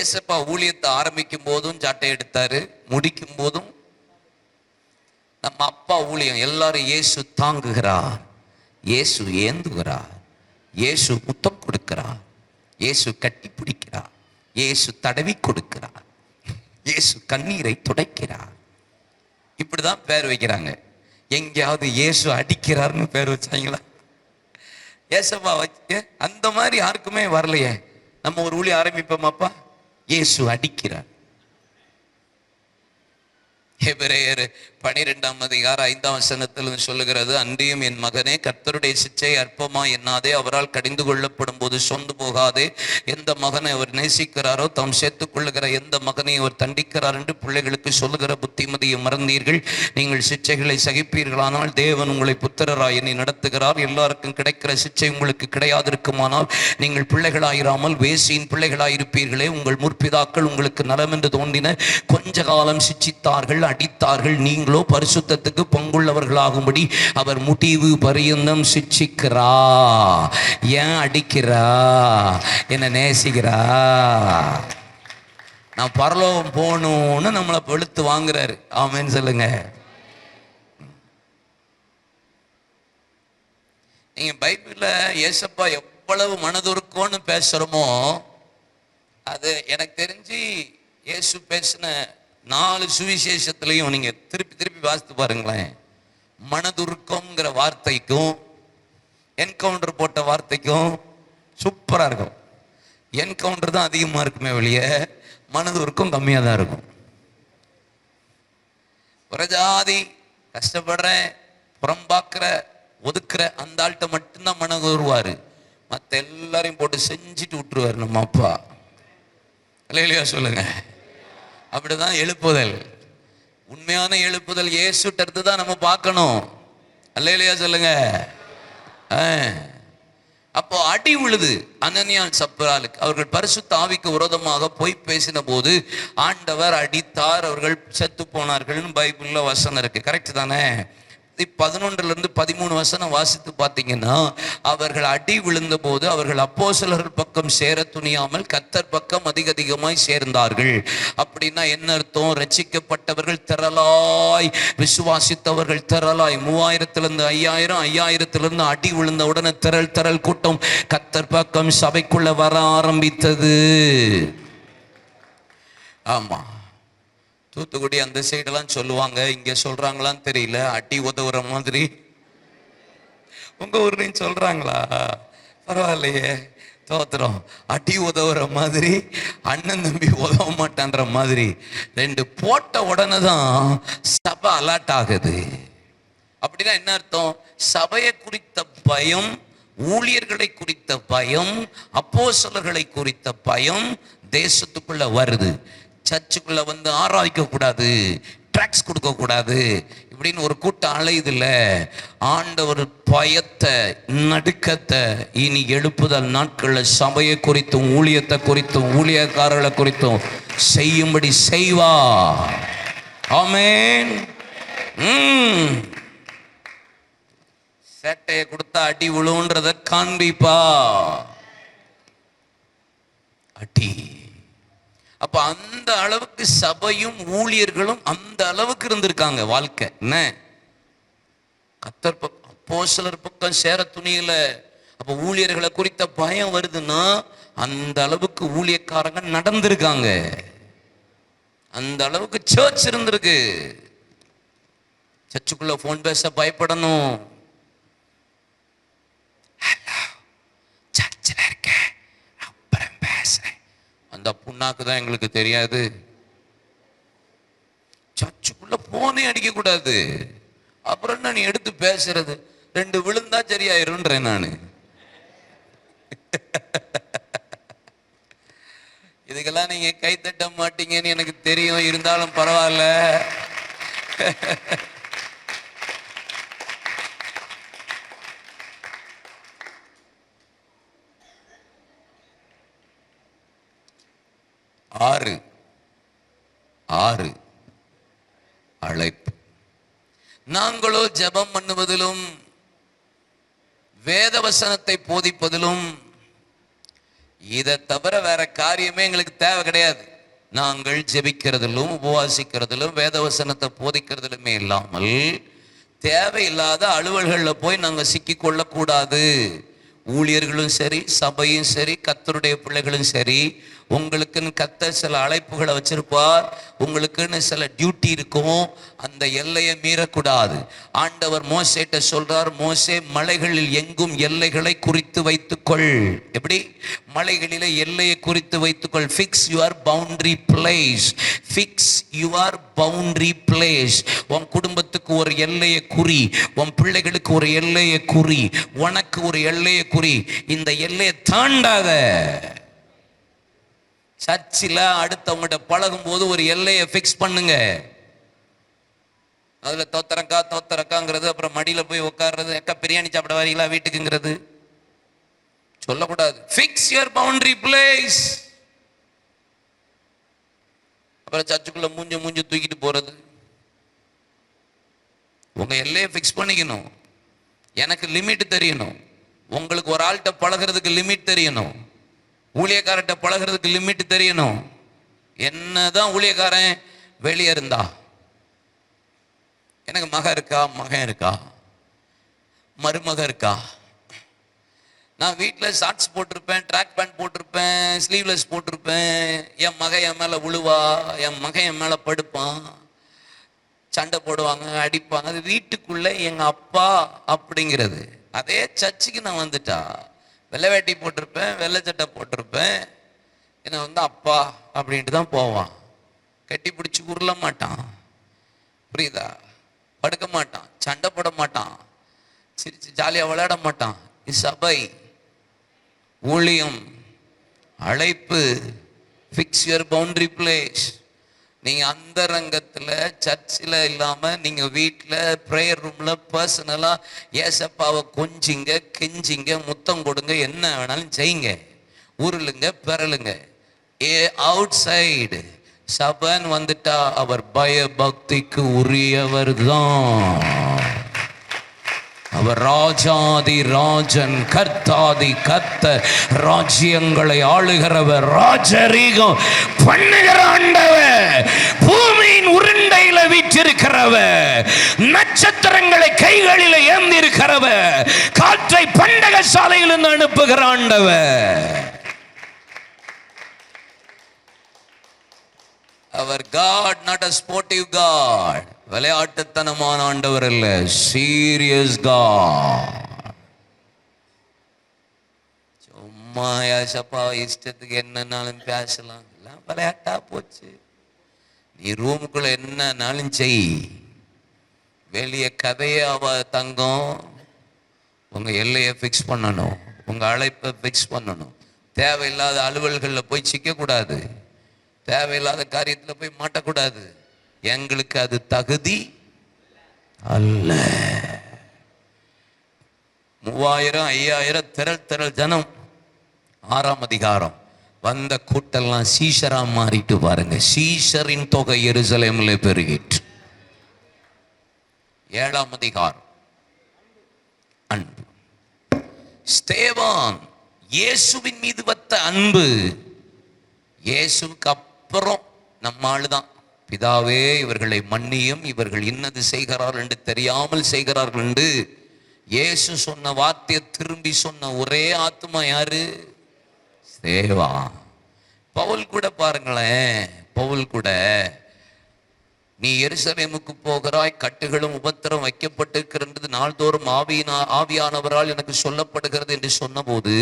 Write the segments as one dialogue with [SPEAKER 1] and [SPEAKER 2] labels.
[SPEAKER 1] ஏசப்பா ஊழியத்தை ஆரம்பிக்கும் போதும் சாட்டை எடுத்தாரு முடிக்கும் போதும் நம்ம அப்பா ஊழியம் எல்லாரும் இயேசு தாங்குகிறார் இயேசு ஏந்துகிறார் இயேசு முத்தம் கொடுக்கிறார் இயேசு கட்டி பிடிக்கிறார் இயேசு தடவி கொடுக்கிறார் இயேசு கண்ணீரை துடைக்கிறார். இப்படிதான் பேர் வைக்கிறாங்க. எங்கேயாவது இயேசு அடிக்கிறார்னு பேர் வச்சாங்களா? ஏசப்பா வச்சு அந்த மாதிரி யாருக்குமே வரலையே. நம்ம ஒரு ஊழி ஆரம்பிப்போமாப்பா? இயேசு அடிக்கிறார். எபிரேயர் பனிரெண்டாம் அதிகார ஐந்தாம் வசனத்தில் சொல்லுகிறது அன்றியும் என் மகனே கர்த்தருடைய சிச்சை அற்பமா எண்ணாதே அவரால் கடிந்து கொள்ளப்படும் போது சொந்து போகாதே எந்த மகனை அவர் நேசிக்கிறாரோ தாம் சேர்த்துக் கொள்ளுகிற எந்த மகனை அவர் தண்டிக்கிறார் என்று பிள்ளைகளுக்கு சொல்லுகிற புத்திமதியை மறந்தீர்கள். நீங்கள் சிச்சைகளை சகிப்பீர்களானால் தேவன் உங்களை புத்திரராய் என்னை நடத்துகிறார். எல்லாருக்கும் கிடைக்கிற சிச்சை உங்களுக்கு கிடையாதிருக்குமானால் நீங்கள் பிள்ளைகளாயிராமல் வேசியின் பிள்ளைகளாயிருப்பீர்களே. உங்கள் முற்பிதாக்கள் உங்களுக்கு நலம் என்று தோன்றின. கொஞ்ச காலம் சிச்சித்தார்கள். அடித்தார்கள். நீங்களோ பரிசுத்தத்துக்கு பங்குள்ளவர்களாகும்படி அவர் முடிவு பரியந்தம் சிச்சிக்கிறா ஏன் அடிக்கிறா? என்ன நேசிக்கிறா? நான் பரலோகம் போகணும்னு நம்மளை வெளுத்து வாங்குறாரு. ஆமேன்னு சொல்லுங்க. நீங்க பைபிள்ல ஏசப்பா எவ்வளவு மனதுருக்கோன்னு பேசுறோமோ அது எனக்கு தெரிஞ்சு இயேசு பேசின நாலு சுவிசேஷத்துலையும் நீங்க திருப்பி திருப்பி வாசித்து பாருங்களேன். மனதுருக்கம்ங்கிற வார்த்தைக்கும் என்கவுண்டர் போட்ட வார்த்தைக்கும் சூப்பராக இருக்கும். என்கவுண்டர் தான் அதிகமாக இருக்குமே வெளியே மனதுருக்கம் கம்மியாக தான் இருக்கும். பிரஜாதி கஷ்டப்படுறேன் புறம்பாக்குற ஒதுக்குற அந்த ஆள்கிட்ட மட்டும்தான் மனம் உருவாரு. மற்ற எல்லாரையும் போட்டு செஞ்சுட்டு விட்டுருவாரு நம்ம அப்பா. இல்லையா சொல்லுங்கள் அப்படிதான் எழுப்புதல். உண்மையான எழுப்புதல் இயேசுட்டது தான் நம்ம பார்க்கணும். அல்லையா சொல்லுங்க. ஆ. அப்போ அடி உழுது அனனியால் சப்பராலுக்கு அவர்கள் பரிசு தாவிக்கு விரோதமாக போய் பேசின போது ஆண்டவர் அடித்தார் அவர்கள் செத்து போனார்கள்னு பைபிள்ல வசனம் இருக்கு. கரெக்ட் தானே? பதினொன்றுல இருந்து பதிமூணு வசனம் வாசித்து பார்த்தீங்கன்னா அவர்கள் அடி விழுந்த போது அவர்கள் அப்போஸ்தலர்கள் பக்கம் சேர துணியாமல் கத்தர் பக்கம் அதிக அதிகமாய் சேர்ந்தார்கள். அப்படின்னா என்ன அர்த்தம்? ரச்சிக்கப்பட்டவர்கள் திரளாய் விசுவாசித்தவர்கள் திரளாய். மூவாயிரத்திலிருந்து ஐயாயிரம் ஐயாயிரத்திலிருந்து அடி விழுந்த உடனே திரள் திரள் கூட்டம் கத்தர் பக்கம் சபைக்குள்ள வர ஆரம்பித்தது. ஆமா. தூத்துக்குடி அந்த சைடெல்லாம் சொல்லுவாங்க. இங்க சொல்றாங்களான்னு தெரியல. அடி உதவுற மாதிரி. உங்க ஊர்லயும் சொல்றாங்களா? பரவாயில்லையே. தோத்துறோம். அடி உதவுற மாதிரி அண்ணன் தம்பி உதவ மாட்டான்ற மாதிரி. ரெண்டு போட்ட உடனே தான் சபை அலர்ட் ஆகுது. அப்படின்னா என்ன அர்த்தம்? சபையை குறித்த பயம் ஊழியர்களை குறித்த பயம் அப்போ குறித்த பயம் தேசத்துக்குள்ள வருது. சர்ச்சுக்குள்ள வந்து ஆராய்க்க கூடாது ட்ராக்ஸ் கொடுக்க கூடாது இப்படின்னு ஒரு கூட்டம் அலையுதுல்ல. ஆண்டவர் பயத்தை நடுக்கத்தை இனி எழுப்புதல் நாட்களில் சபையை குறித்தும் ஊழியத்தை குறித்தும் ஊழியக்காரர்களை குறித்தும் செய்யும்படி செய்வா. ஆமேன். சேட்டையை கொடுத்தா அடி விழுன்றத காண்பிப்பா. அடி. அப்ப அந்த அளவுக்கு சபையும் ஊழியர்களும் அந்த அளவுக்கு இருந்திருக்காங்க வாழ்க்கை. என்ன? கத்தர் பக்கம் அப்போ சிலர் பக்கம் சேர துணியில அப்ப ஊழியர்களை குறித்த பயம் வருதுன்னா அந்த அளவுக்கு ஊழியக்காரங்க நடந்திருக்காங்க. அந்த அளவுக்கு சர்ச் இருந்திருக்கு. சர்ச்சுக்குள்ள ஃபோன் பேச பயப்படணும். ஹலோ சர்ச்சில் இருக்கேன். அப்புறம் பேசுறேன். அந்த புண்ணாக்கு தான் எங்களுக்கு தெரியாது. சர்ச்சுக்குள்ள போனே அடிக்க கூடாது. அப்புறம் என்ன நீ எடுத்து பேசுறது? ரெண்டு விழுந்தா சரியாயிருன்றேன் நான். இதுக்கெல்லாம் நீங்க கைத்தட்ட மாட்டீங்கன்னு எனக்கு தெரியும். இருந்தாலும் பரவாயில்ல. ஆறு. ஆறு. அழைப்பு. நாங்களோ ஜெபம் பண்ணுவதிலும் வேத வசனத்தை போதிப்பதிலும் இதை தவிர வேற காரியமே எங்களுக்கு தேவை கிடையாது. நாங்கள் ஜெபிக்கிறதிலும் உபவாசிக்கிறதிலும் வேதவசனத்தை போதிக்கிறதிலுமே இல்லாமல் தேவையில்லாத அலுவல்களில் போய் நாங்கள் சிக்கி கொள்ளக்கூடாது. ஊழியர்களும் சரி சபையும் சரி கத்தருடைய பிள்ளைகளும் சரி உங்களுக்குன்னு கத்த சில அழைப்புகளை வச்சிருப்பார். உங்களுக்குன்னு சில டியூட்டி இருக்கும். அந்த எல்லையை மீறக்கூடாது. ஆண்டவர் மோசேட்ட சொல்றார் மோசே மலைகளில் எங்கும் எல்லைகளை குறித்து வைத்துக்கொள். எப்படி? மலைகளிலே எல்லையை குறித்து வைத்துக்கொள். Fix your boundary place fix your boundary place உன் குடும்பத்துக்கு ஒரு எல்லையை குறி. உன் பிள்ளைகளுக்கு ஒரு எல்லையை குறி. உனக்கு ஒரு எல்லையை குறி. இந்த எல்லையை தாண்டாத. சர்ச்சில் அடுத்தவங்ககிட்ட பழகும் போது ஒரு எல்லையை ஃபிக்ஸ் பண்ணுங்க. அதில் தோத்தரக்கா தோத்தரக்காங்கிறது அப்புறம் மடியில் போய் உட்கார்றது எக்கா பிரியாணி சாப்பிட வரீங்களா வீட்டுக்குங்கிறது? சொல்லக்கூடாது. ஃபிக்ஸ் யுவர் பவுண்டரி பிளேஸ் அப்புறம் சர்ச்சுக்குள்ள மூஞ்சி மூஞ்சி தூக்கிட்டு போறது. உங்க எல்லையை ஃபிக்ஸ் பண்ணிக்கணும். எனக்கு லிமிட் தெரியணும். உங்களுக்கு ஒரு ஆள்கிட்ட பழகிறதுக்கு லிமிட் தெரியணும். ஊழியக்காரர்கிட்ட பழகிறதுக்கு லிமிட் தெரியணும். என்னதான் ஊழியக்காரன் வெளியே இருந்தா? எனக்கு மக இருக்கா? மகன் இருக்கா? மருமக இருக்கா? நான் வீட்டில் ஷார்ட்ஸ் போட்டிருப்பேன் ட்ராக் பேண்ட் போட்டிருப்பேன் ஸ்லீவ்லெஸ் போட்டிருப்பேன். என் மகன் என் மேலே உழுவா? என் மகன் என் மேலே படுப்பான்? சண்டை போடுவாங்க அடிப்பாங்க. அது வீட்டுக்குள்ளே எங்கள் அப்பா அப்படிங்கிறது. அதே சர்ச்சுக்கு நான் வந்துட்டா. வெள்ளை வேட்டி போட்டிருப்பேன் வெள்ளை சட்டை போட்டிருப்பேன். என்னை வந்து அப்பா அப்படின்ட்டு தான் போவான். கட்டி பிடிச்சி உருள மாட்டான். புரியுதா? படுக்க மாட்டான். சண்டை போட மாட்டான். சிரிச்சு ஜாலியாக விளையாட மாட்டான். சபை ஊழியம் அழைப்பு ஃபிக்ஸ் யுவர் பவுண்டரி பிளேஸ் நீங்க அந்த ரங்கத்துல சர்ச்சில் இல்லாம நீங்க வீட்டில் ப்ரேயர் ரூம்ல பர்சனலா ஏசப்பாவை கொஞ்சிங்க கெஞ்சிங்க முத்தம் கொடுங்க என்ன வேணாலும் செய்யுங்க. உருளுங்க பெறலுங்க. ஏ அவுட் சைடு சபன் வந்துட்டா அவர் பய பக்திக்கு உரியவர் தான் அவர் ராஜாதி ராஜன் கர்த்தாதி கத்த ராஜ்யங்களை ஆளுகிறவர் ராஜரீகம் பண்ணுகிற ஆண்டவர் பூமியின் உருண்டையில வீற்றிருக்கிறவர் நட்சத்திரங்களை கைகளில் ஏந்தி இருக்கிறவர் காற்றை பண்டக சாலையில் அனுப்புகிற ஆண்டவர். அவர் God not a sportive God விளையாட்டுத்தனமான ஆண்டவர் அல்ல சீரியஸ் காட் சும்மா ஏசப்பா இஷ்டத்துக்கு என்னன்னாலும் பேசலாம். எல்லாம் விளையாட்டா போச்சு. நீ ரூமுக்குள்ள என்னன்னாலும் செய். வெளியே கதையை அவ தங்கம். உங்க எல்லையை ஃபிக்ஸ் பண்ணணும். உங்க அழைப்பை ஃபிக்ஸ் பண்ணணும். தேவையில்லாத அலுவல்களில் போய் சிக்கக்கூடாது. தேவையில்லாத காரியத்தில் போய் மாட்டக்கூடாது. எங்களுக்கு அது தகுதி அல்ல. மூவாயிரம் ஐயாயிரம் திரள் திரள் ஜனம். ஆறாம் அதிகாரம். வந்த கூட்டெல்லாம் சீஷரா மாறிட்டு பாருங்க. சீஷரின் தொகை எருசலேமில் பெருகிற்று. ஏழாம் அதிகாரம். அன்பு. ஸ்தேவான் இயேசுவின் மீது வத்த அன்பு. இயேசுவுக்கு அப்புறம் நம்ம ஆளுதான். பிதாவே இவர்களை மன்னியும் இவர்கள் இன்னது செய்கிறார்கள் என்று தெரியாமல் செய்கிறார்கள் என்று இயேசு சொன்ன வார்த்தையை திரும்பி சொன்ன ஒரே ஆத்மா யாரு? சேவா. பவுல் கூட பாருங்களேன் பவுல் கூட நீ எருசலேமுக்கு போகிறாய் கட்டுகளும் உபத்திரம் வைக்கப்பட்டிருக்கிறது நாள்தோறும் ஆவியினா ஆவியானவரால் எனக்கு சொல்லப்படுகிறது என்று சொன்னபோது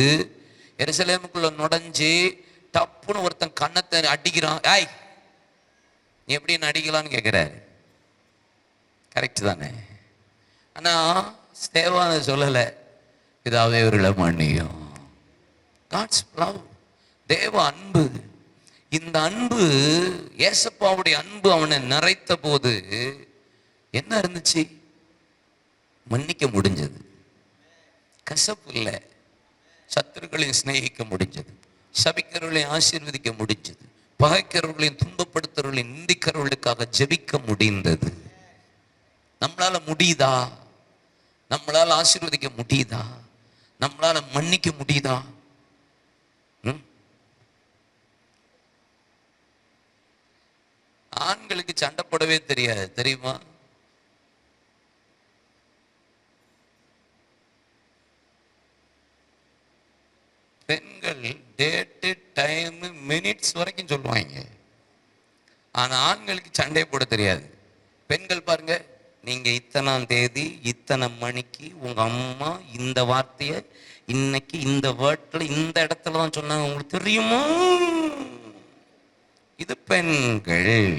[SPEAKER 1] எருசலேமுக்குள்ள நுழைஞ்சு டப்புன்னு ஒருத்தன் கண்ணத்தை அடிக்கிறான். ஏய் எப்படி நடிக்கலாம்னு கேட்குறாரு கரெக்ட் தானே. ஆனால் ஸ்தேவான சொல்லலை. இதாவே இவர்களை மன்னியும் காட்ஸ் லவ் தேவ அன்பு. இந்த அன்பு ஏசப்பாவுடைய அன்பு அவனை நிறைத்த போது என்ன இருந்துச்சு? மன்னிக்க முடிஞ்சது. கசப்பு இல்லை. சத்துருக்களையும் சிநேகிக்க முடிஞ்சது. சபிக்கிறவர்களையும் ஆசீர்வதிக்க முடிஞ்சது. பகைக்கிறவர்களையும் துன்பப்படுத்துறவர்களையும் நிந்திக்கிறவர்களுக்காக ஜெபிக்க முடிந்தது. நம்மளால முடியுதா? நம்மளால ஆசீர்வதிக்க முடியுதா? நம்மளால மன்னிக்க முடியுதா? ஆண்களுக்கு சண்டை போடவே தெரியாது தெரியுமா? பெண்கள் டேட்டு டைம் மினிட்ஸ் வரைக்கும் சொல்லுவாங்க. ஆனா ஆண்களுக்கு சண்டை போட தெரியாது. பெண்கள் பாருங்க நீங்க இத்தனாம் தேதி இத்தனை மணிக்கு உங்க அம்மா இந்த வார்த்தையை இன்னைக்கு இந்த வேர்ட்ல இந்த இடத்துல தான் சொன்னாங்க. உங்களுக்கு தெரியுமா? இது பெண்கள்.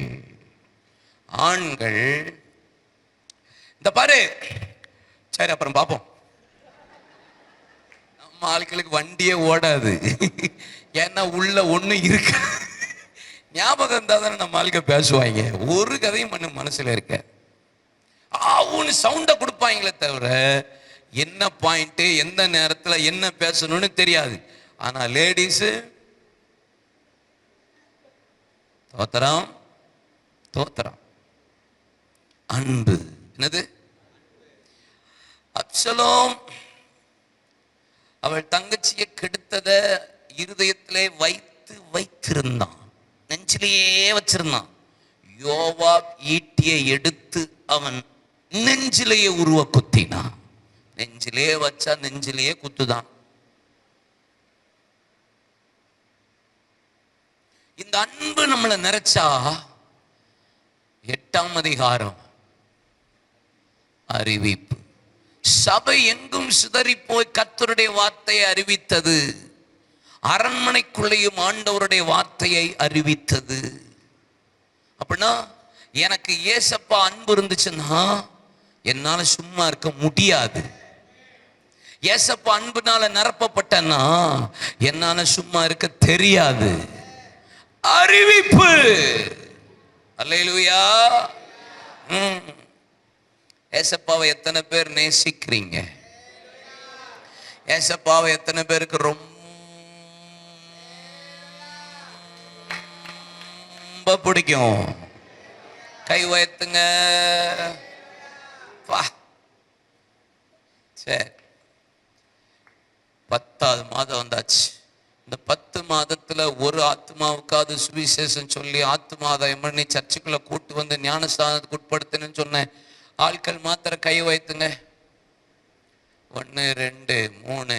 [SPEAKER 1] ஆண்கள். இந்த பாரு. சரி அப்புறம் பார்ப்போம். நம்ம ஆட்களுக்கு வண்டியே ஓடாது. ஏன்னா உள்ள ஒன்று இருக்கு. ஞாபகம் இருந்தால் தானே நம்ம ஆளுக்க பேசுவாங்க. ஒரு கதையும் பண்ண மனசுல இருக்க. ஆவுன்னு சவுண்ட கொடுப்பாங்களே தவிர என்ன பாயிண்ட்டு எந்த நேரத்துல என்ன பேசணும்னு தெரியாது. ஆனா லேடிஸு தோத்தரம் தோத்தரம். அன்பு. என்னது? அப்சலோம். அவள் தங்கச்சியை கெடுத்தத இருதயத்திலே வைத்து வைத்திருந்தான். நெஞ்சிலேயே வச்சிருந்தான். யோவா ஈட்டியை எடுத்து அவன் நெஞ்சிலேயே உருவ குத்தினான். நெஞ்சிலே வச்சா நெஞ்சிலேயே குத்துதான். இந்த அன்பு நம்மளை நிறைச்சா எட்டாம் அதிகாரம் அறிவிப்பு. சபை எங்கும் சிதறி போய் கத்தருடைய வார்த்தையை அறிவித்தது. அரண்மனைக்குள்ளேயும் ஆண்டவருடைய வார்த்தையை அறிவித்தது. அப்படின்னா எனக்கு ஏசப்பா அன்பு இருந்துச்சுன்னா என்னால சும்மா இருக்க முடியாது. ஏசப்பா அன்புனால நிரப்பப்பட்டனா என்னால சும்மா இருக்க தெரியாது. அறிவிப்பு! அல்லேலூயா! ம். ஏசப்பாவை எத்தனை பேர் நேசிக்கிறீங்க? ஏசப்பாவை எத்தனை பேருக்கு ரொம்ப பிடிக்கும்? கை உயர்த்துங்க. வா. சரி. பத்தாவது மாதம் வந்தாச்சு. இந்த பத்து மாதத்துல ஒரு ஆத்மாவுக்காவது சுவிசேஷம் சொல்லி ஆத்மாதாயம் பண்ணி சர்ச்சுக்குள்ள கூட்டு வந்து ஞானஸ்தானத்துக்கு உட்படுத்தினு சொன்னேன். ஆட்கள் மாத்திர கை வைத்துங்க. ஒன்று ரெண்டு மூணு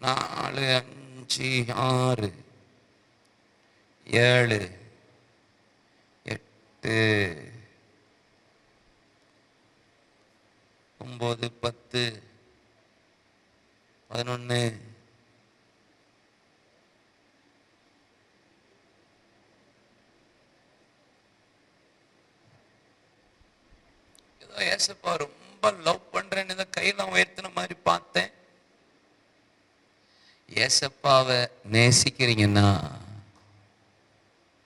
[SPEAKER 1] நாலு அஞ்சு ஆறு ஏழு எட்டு ஒம்பது பத்து பதினொன்று ஏதோ ஏசப்பா ரொம்ப லவ் பண்றேன்னு ஏதோ கையெல்லாம் உயர்த்தின மாதிரி பார்த்தேன். ஏசப்பாவை நேசிக்கிறீங்கன்னா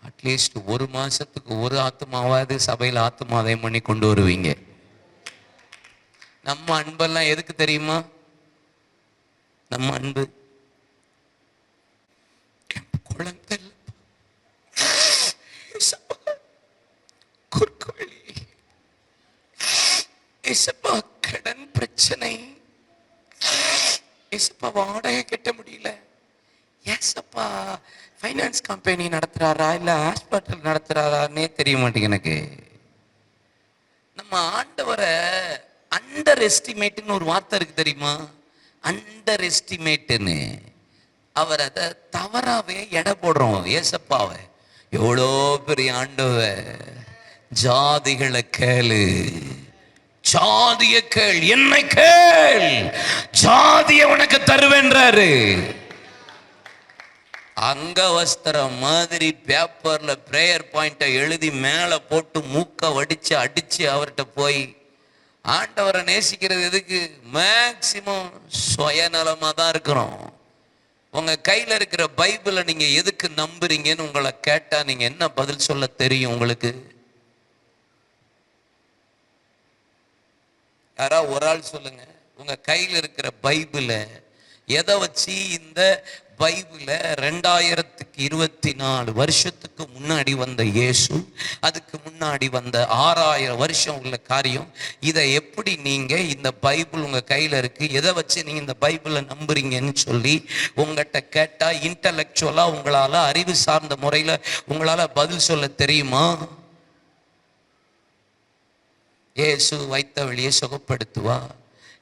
[SPEAKER 1] அட்லீஸ்ட் ஒரு மாசத்துக்கு ஒரு ஆத்மாவாவது சபையில் ஆத்மாதயம் பண்ணி கொண்டு வருவீங்க. நம்ம அன்பெல்லாம் எதுக்கு தெரியுமா? நம்ம அன்பு. குழந்தை இசப்பா கடன் பிரச்சனை. இசப்பா வாடகை கட்ட முடியல. ஏசப்பா ஃபைனான்ஸ் கம்பெனி நடத்துறாரா இல்ல ஹாஸ்பிட்டல் நடத்துறாரான்னே தெரிய மாட்டேங்க எனக்கு. நம்ம ஆண்டவரை அண்டர் எஸ்டிமேட்னு ஒரு வார்த்தை இருக்கு தெரியுமா? அண்டர் எஸ்டிமேட்டுன்னு அவர் அதை தவறாவே எடை போடுறோம் ஏசப்பாவை. எவ்வளோ பெரிய ஆண்டவ ஜாதிகளை கேளு. ஜாதிய கேள். என்னை கேள். ஜாதிய உனக்கு தருவேன்றாரு. அங்க வஸ்திரம் மாதிரி பேப்பர்ல பிரேயர் பாயிண்ட்டை எழுதி மேலே போட்டு மூக்க வடிச்சு அடிச்சு அவர்கிட்ட போய் ஆண்டவரை நேசிக்கிறது எதுக்கு? மேக்சிமம் சுயநலமா தான் இருக்கிறோம் உங்க கையில இருக்கிற பைபிளை நீங்க எதுக்கு நம்புறீங்கன்னு உங்களை கேட்டா நீங்க என்ன பதில் சொல்ல தெரியும் உங்களுக்கு? யாராவது ஒரு ஆள் சொல்லுங்க. உங்க கையில் இருக்கிற பைபிளை எதை வச்சு இந்த பைபிள ரெண்டாயிரத்துக்கு இருபத்தி நாலு வருஷத்துக்கு முன்னாடி வந்த இயேசு அதுக்கு முன்னாடி வந்த ஆறாயிரம் வருஷம் உள்ள காரியம் இதை எப்படி நீங்க இந்த பைபிள் உங்க கையில இருக்கு எதை வச்சு நீங்க இந்த பைபிளை நம்புறீங்கன்னு சொல்லி உங்ககிட்ட கேட்டா இன்டலெக்சுவலா உங்களால அறிவு சார்ந்த முறையில உங்களால பதில் சொல்ல தெரியுமா? இயேசு வைத்த வழியை சுகப்படுத்துவா?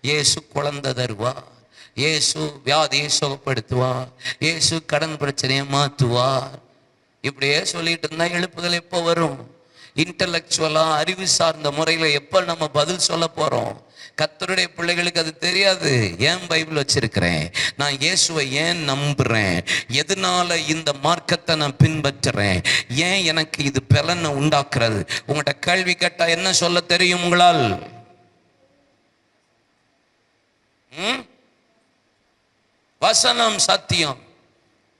[SPEAKER 1] இயேசு குழந்தை தருவா? இயேசு வியாதியை சுகப்படுத்துவா? இயேசு கடன் பிரச்சனையை மாற்றுவா இப்படியே சொல்லிட்டு இருந்தா எழுப்புதல் எப்போ வரும்? இன்டலெக்சுவலா அறிவு சார்ந்த முறையில் எப்போ நம்ம பதில் சொல்ல போறோம்? கத்தருடைய பிள்ளைகளுக்கு அது தெரியாது. ஏன் பைபிள் வச்சிருக்கிறேன்? நான் இயேசுவை ஏன் நம்புறேன்? எதனால இந்த மார்க்கத்தை நான் பின்பற்றுறேன்? ஏன் எனக்கு இது பலனை உண்டாக்குறது? உங்கள்கிட்ட கேள்வி கேட்டால் என்ன சொல்ல தெரியும் உங்களால்? ம்? வசனம் சத்தியம்.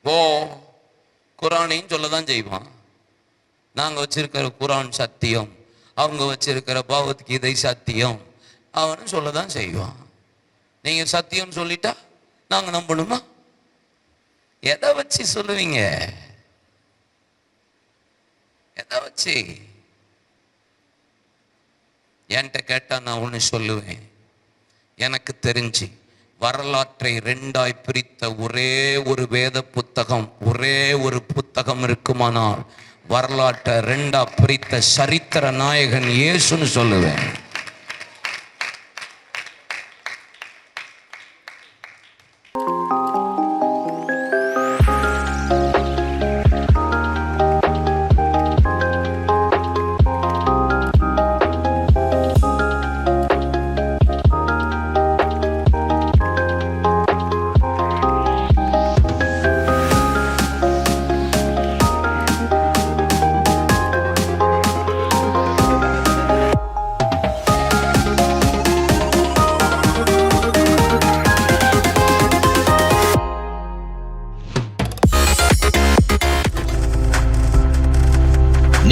[SPEAKER 1] ஓ குரானையும் சொல்ல தான் செய்வான். நாங்கள் வச்சிருக்கிற குரான் சத்தியம் அவங்க வச்சிருக்கிற பகவத்கீதை சத்தியம் அவனும் சொல்ல தான் செய்வான். நீங்கள் சத்தியம் சொல்லிட்டா நாங்கள் நம்பணுமா? எதை வச்சு சொல்லுவீங்க? எதை வச்சு? என்கிட்ட கேட்டா நான் ஒன்று சொல்லுவேன். எனக்கு தெரிஞ்சு வரலாற்றை ரெண்டாய் பிரித்த ஒரே ஒரு வேத புத்தகம் ஒரே ஒரு புத்தகம் இருக்குமானால் வரலாற்றை ரெண்டா பிரித்த சரித்திர நாயகன் இயேசுன்னு சொல்லுவேன்.